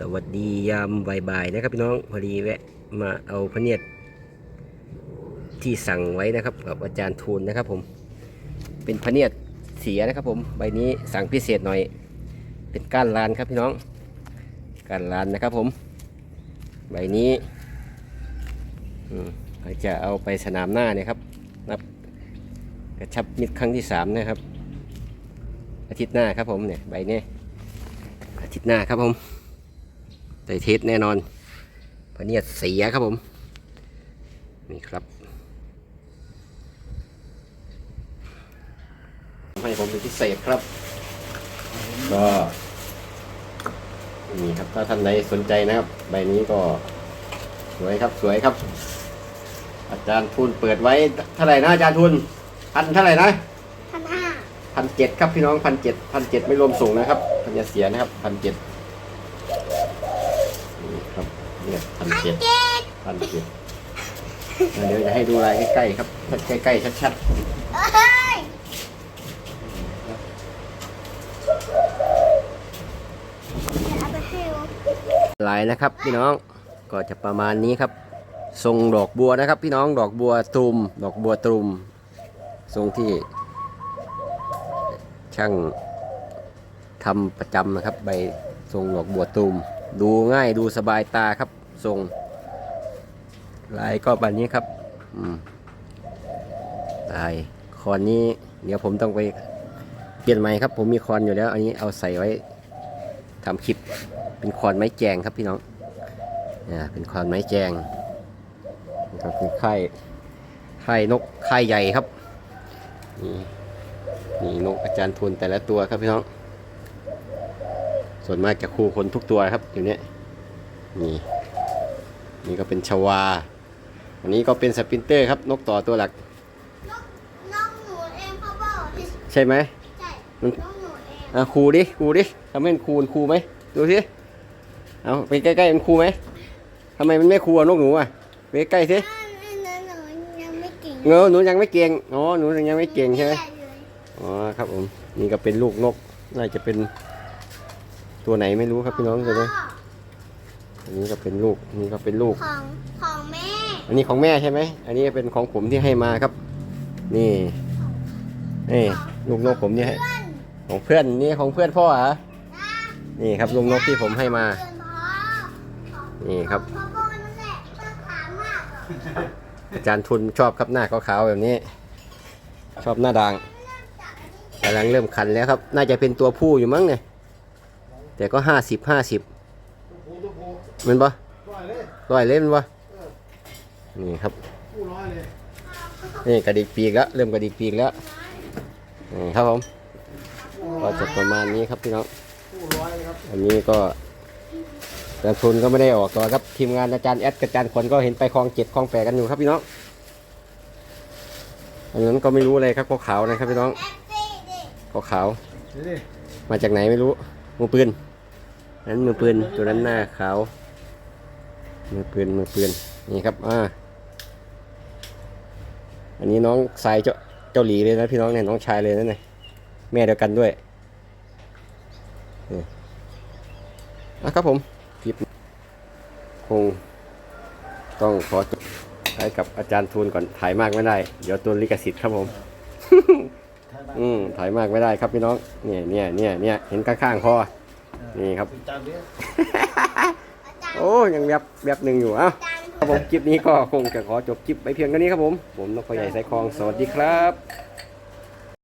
สวัสดียามบ่ายๆนะครับพี่น้องพอดีแวะมาเอาพระเนียดที่สั่งไว้นะครับกับอาจารย์ทูลนะครับผม เป็นพระเนียดเสียนะครับผมใบนี้สั่งพิเศษหน่อย เป็นก้านลานครับพี่น้องก้านลานนะครับผม ใบนี้อืมเราจะเอาไปสนามหน้าเนี่ยครับนับกระชับมิตรครั้งที่สามนะครับ อาทิตย์หน้าครับผมเนี่ยใบนี้อาทิตย์หน้าครับผม ได้เทสแน่นอนพะเนียดเสียครับผม นี่ครับ ให้ผมเป็นพิเศษครับ ก็นี่ครับถ้าท่านใดสนใจนะครับ ใบนี้ก็สวยครับสวยครับ อาจารย์ทุนเปิดไว้เท่าไหร่นะอาจารย์ทุนพันเท่าไหร่นะพันห้าพันเจ็ดครับพี่น้องพันเจ็ดพันเจ็ดไม่รวมส่งนะครับพันยาเสียนะครับพันเจ็ดนี่ครับเนี่ย พันเจ็ดเจ็ดพันเจ็ดเดี๋ยวจะให้ดูลายใกล้ๆครับใกล้ๆชัดเอ้ยเอาไปให้ลูกๆลายนะครับพี่น้องก็จะประมาณนี้ครับทรงดอกบัวนะครับ พี่น้องดอกบัวตุมดอกบัวตุมทรงที่ ช่างทำประจำนะครับใบทรงดอกบัวตุมดูง่ายดูสบายตาครับ ทรงลายก็แบบนี้ครับลายคอนนี้ เดี๋ยวผมต้องไปเปลี่ยนใหม่ครับ ผมมีคอนอยู่แล้ว อันนี้เอาใส่ไว้ทำคลิป เป็นคอนไม้แจงครับพี่น้องอ่าเป็นคอนไม้แจงก็คือไข่ไข่นกไข่ใหญ่ครับนี่นี่นกอาจารย์ทุนแต่ละตัวครับพี่น้อง ส่วนมากจะคู่คนทุกตัวครับอยู่เนี้ยนี่ นี่ก็เป็นชวาอันนี้ก็เป็นสปรินเตอร์ครับ นกต่อตัวหลักน้องหนูเองเขาบอกให้ใช่ไหมใช่มันน้องหนูเองอะครูดิครูดิทำให้มันครูมันครูไหมดูสิเอาไปใกล้ๆมันครูไหมทำไมมันไม่ครูอะนกหนูอะไปใกล้ๆสิอ้าวนั่นหนูยังไม่เก่งเงาหนูยังไม่เก่งอ๋อหนูยังไม่เก่งใช่ไหมด้เลยอ๋อครับผมนี่ก็เป็นลูกนกน่าจะเป็นตัวไหนไม่รู้ครับพี่น้องตัวนี้ อันนี้ก็เป็นลูกนี่ก็เป็นลูก ของของแม่ อันนี้ของแม่ใช่ไหม อันนี้เป็นของผมที่ให้มาครับ นี่ นี่ลูกนกผมนี่ให้เพื่อนของเพื่อนนี่ของเพื่อนพ่อเหรอนะนี่ครับลูกนกที่ผมให้มาเพื่อนพ่อนี่ครับพ่อพ่อนั่นแหละต้องถามมากเหรออาจารย์ทุนชอบครับหน้าขาวๆแบบนี้ ชอบหน้าด่างกำลังเริ่มคันแล้วครับ น่าจะเป็นตัวผู้อยู่มั้งเนี่ย แต่ก็ห้าสิบห้าสิบ มันปะร้อยเลยร้อยเล่นปะนี่ครับคู่ร้อยเลยนี่กระดิกปีกแล้วเริ่มกระดิกปีกแล้วนี่ครับผมคู่ก็จะประมาณนี้ครับพี่น้องคู่ร้อยเลยครับอันนี้ก็อาจารย์ทุนก็ไม่ได้ออกตัวครับทีมงานอาจารย์แอดกับอาจารย์ขวัญก็เห็นไปคลองเจ็ดคลองแปดกันอยู่ครับพี่น้องอันนั้นก็ไม่รู้อะไรครับขาวๆนะครับพี่น้องแอปซี่ดิขาวเดี๋ยวดิๆมาจากไหนไม่รู้มือปืนนั้นมือปืนตัวนั้นหน้าขาว มือปืนมือปืนนี่ครับอ่าอันนี้น้องสายเจ้าเจ้าหลีเลยนะพี่น้องเนี่ยน้องชายเลยนะเนี่ยแม่เดียวกันด้วยนี่อะครับผมคลิปคงต้องขอจบให้กับอาจารย์ทูลก่อนถ่ายมากไม่ได้ เดี๋ยวตัวลิขสิทธิ์ครับผม อืมถ่ายมากไม่ได้ครับพี่น้อง เนี่ยเนี่ยเนี่ยเนี่ยเห็นข้างๆพอนี่ครับ โอ้ยังแบบแบบหนึ่งอยู่อ้าอาจารย์ครับผมคลิปนี้ก็คงจะขอจบคลิปไปเพียงเท่านี้ครับผม ผมนกพใหญ่สายคลองสวัสดีครับ